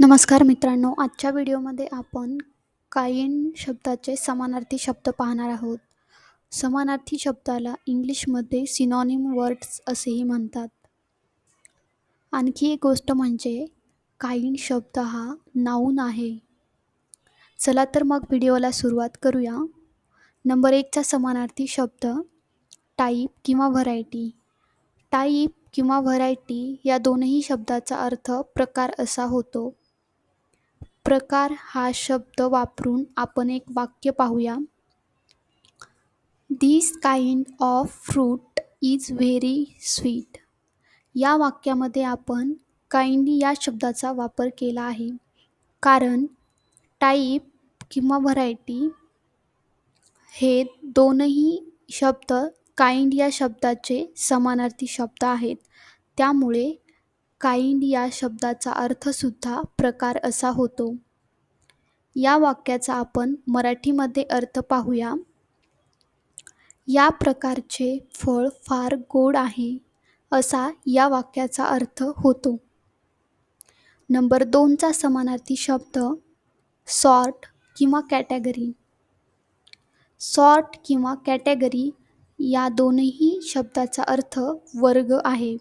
नमस्कार मित्रांनो आजच्या व्हिडिओमध्ये आपण काईन शब्दाचे समानार्थी शब्द पाहणार आहोत. समानार्थी शब्दाला इंग्लिशमध्ये सिनॉनिम वर्ड्स असेही म्हणतात. आणखी एक गोष्ट म्हणजे काईन शब्द हा नाऊन आहे. चला तर मग व्हिडिओला सुरुवात करूया. नंबर एकचा समानार्थी शब्द टाईप किंवा व्हरायटी. टाईप किंवा व्हरायटी या दोनही शब्दाचा अर्थ प्रकार असा होतो. प्रकार हा शब्द वापरून आपण एक वाक्य पाहूया. This kind of fruit is very sweet या वाक्यामध्ये आपण काइंड या शब्दाचा वापर केला आहे. कारण टाईप किंवा व्हरायटी हे दोनही शब्द काइंड या शब्दाचे समानार्थी शब्द आहेत. त्यामुळे काइंड या शब्दाचा अर्थसुद्धा प्रकार असा होतो. या वाक्याचा आपण मराठीमध्ये अर्थ पाहूया. या प्रकारचे फळ फार गोड आहे असा या वाक्याचा अर्थ होतो. नंबर दोनचा समानार्थी शब्द सॉर्ट किंवा कॅटेगरी. सॉर्ट किंवा कॅटेगरी या दोनही शब्दाचा अर्थ वर्ग आहे.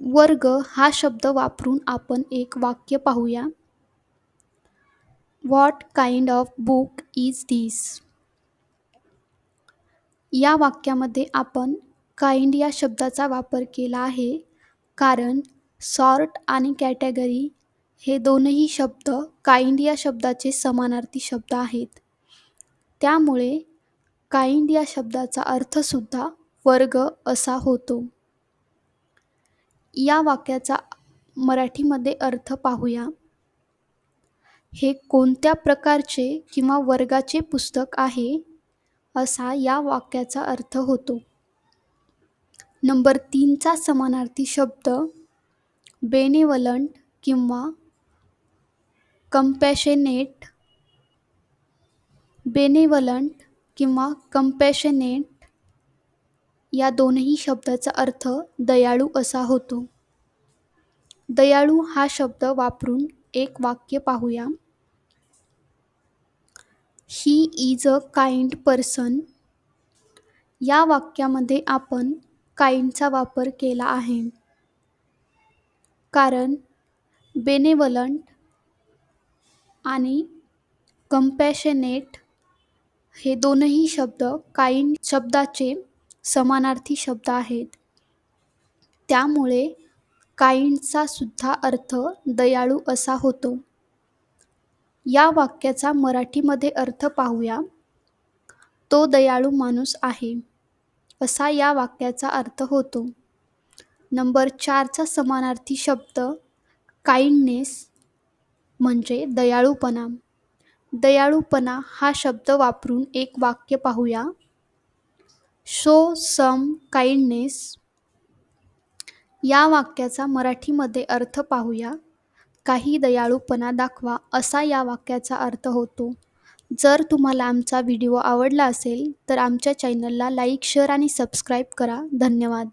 वर्ग हा शब्द वापरून आपण एक वाक्य पाहूया. What kind of book is this या वाक्यामध्ये आपण काइंड या शब्दाचा वापर केला आहे. कारण सॉर्ट आणि कॅटेगरी हे दोनही शब्द काइंड या शब्दाचे समानार्थी शब्द आहेत. त्यामुळे काइंड या शब्दाचा अर्थसुद्धा वर्ग असा होतो. या वाक्याचा मराठीमध्ये अर्थ पाहूया. हे कोणत्या प्रकारचे किंवा वर्गाचे पुस्तक आहे? असा या वाक्याचा अर्थ होतो. नंबर तीनचा समानार्थी शब्द बेनेवलंट किंवा कंपॅशनेट बेनेवलंट किंवा कम्पॅशनेट या दोनही शब्दाचा अर्थ दयाळू असा होतो. दयाळू हा शब्द वापरून एक वाक्य पाहूया. He is a kind person या वाक्यामध्ये आपण काइंडचा वापर केला आहे. कारण बेनेवलंट आणि कम्पॅशनेट हे दोनही शब्द काइंड शब्दाचे समानार्थी शब्द आहेत. त्यामुळे काइंडचा सुद्धा अर्थ दयाळू असा होतो. या वाक्याचा मराठीमध्ये अर्थ पाहूया. तो दयाळू माणूस आहे असा या वाक्याचा अर्थ होतो. नंबर चारचा समानार्थी शब्द काइंडनेस म्हणजे दयाळूपणा. दयाळूपणा हा शब्द वापरून एक वाक्य पाहूया. शो सम काइंडनेस या वाक्याचा मराठीमध्ये अर्थ पाहूया. काही दयाळूपणा दाखवा असा या वाक्याचा अर्थ होतो. जर तुम्हाला आमचा व्हिडिओ आवडला असेल तर आमच्या चॅनलला लाईक शेअर आणि सबस्क्राईब करा. धन्यवाद.